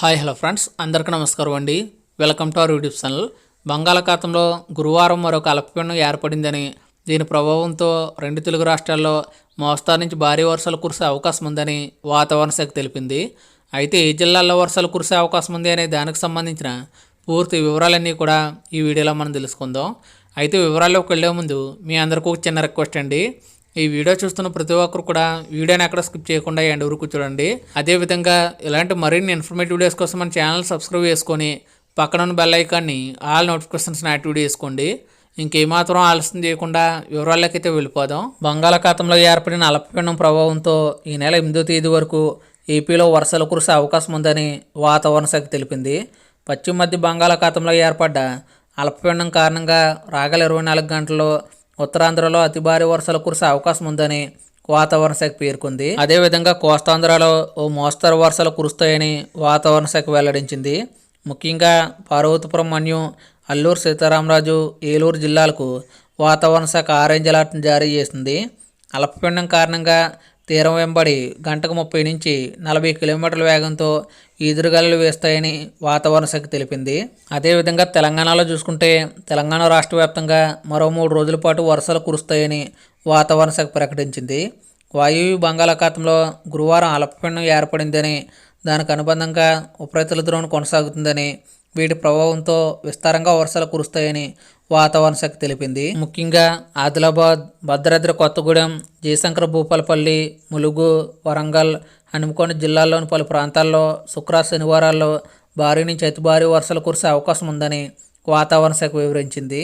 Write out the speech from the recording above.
Hi hello friends. అందరికీ నమస్కారం అండి. Welcome to our YouTube channel. బంగాళాఖాతంలో గురువారం మరొక అల్పపీడనం ఏర్పడిందని దీని ప్రభావంతో రెండు తెలుగు రాష్ట్రాల్లో మోస్తారు నుంచి భారీ వర్షాలు కురిసే అవకాశం ఉందని వాతావరణ శాఖ తెలిపింది. అయితే ఏ జిల్లాల్లో వర్షాలు కురిసే అవకాశం ఉంది అనే దానికి సంబంధించిన పూర్తి వివరాలన్నీ కూడా ఈ వీడియోలో మనం తెలుసుకుందాం. అయితే వివరాల్లోకి వెళ్ళే ముందు మీ అందరికీ ఒక చిన్న రిక్వెస్ట్ అండి. ఈ వీడియో చూస్తున్న ప్రతి ఒక్కరు కూడా వీడియోని ఎక్కడ స్కిప్ చేయకుండా ఎండ్ వరకు చూడండి. అదేవిధంగా ఇలాంటి మరిన్ని ఇన్ఫర్మేటివ్ వీడియోస్ కోసం మన ఛానల్ సబ్స్క్రైబ్ చేసుకొని పక్కన ఉన్న బెల్ ఐకాన్ని ఆల్ నోటిఫికేషన్స్ని యాక్టివేట్ చేసుకోండి. ఇంకేమాత్రం ఆలస్యం చేయకుండా వివరాల్లోకి అయితే వెళ్ళిపోదాం. బంగాళాఖాతంలో ఏర్పడిన అల్పపీడనం ప్రభావంతో ఈ నెల ఎనిమిదో తేదీ వరకు ఏపీలో వర్షాలు కురిసే అవకాశం ఉందని వాతావరణ శాఖ తెలిపింది. పశ్చిమ మధ్య బంగాళాఖాతంలో ఏర్పడ్డ అల్పపీడనం కారణంగా రాగల ఇరవై నాలుగు గంటల్లో ఉత్తరాంధ్రలో అతి భారీ వర్షాలు కురిసే అవకాశం ఉందని వాతావరణ శాఖ పేర్కొంది. అదేవిధంగా కోస్తాంధ్రలో ఓ మోస్తరు వర్షాలు కురుస్తాయని వాతావరణ శాఖ వెల్లడించింది. ముఖ్యంగా పార్వతీపురం మన్యం అల్లూరు సీతారామరాజు ఏలూరు జిల్లాలకు వాతావరణ శాఖ ఆరెంజ్ అలర్ట్ని జారీ చేసింది. అల్పపీండం కారణంగా తీరం వెంబడి గంటకు ముప్పై నుంచి నలభై కిలోమీటర్ల వేగంతో ఈదురుగాలులు వేస్తాయని వాతావరణ శాఖ తెలిపింది. అదేవిధంగా తెలంగాణలో చూసుకుంటే తెలంగాణ రాష్ట్ర వ్యాప్తంగా మరో మూడు రోజుల పాటు వర్షాలు కురుస్తాయని వాతావరణ శాఖ ప్రకటించింది. వాయువ్య బంగాళాఖాతంలో గురువారం అల్పపీడనం ఏర్పడిందని దానికి అనుబంధంగా ఉపరితల ద్రోణం కొనసాగుతుందని వీటి ప్రభావంతో విస్తారంగా వర్షాలు కురుస్తాయని వాతావరణ శాఖ తెలిపింది. ముఖ్యంగా ఆదిలాబాద్ భద్రాద్రి కొత్తగూడెం జయశంకర భూపాలపల్లి ములుగు వరంగల్ హనుమకొండ జిల్లాల్లోని పలు ప్రాంతాల్లో శుక్ర శనివారాల్లో భారీ నుంచి అతి భారీ వర్షాలు కురిసే అవకాశం ఉందని వాతావరణ శాఖ వివరించింది.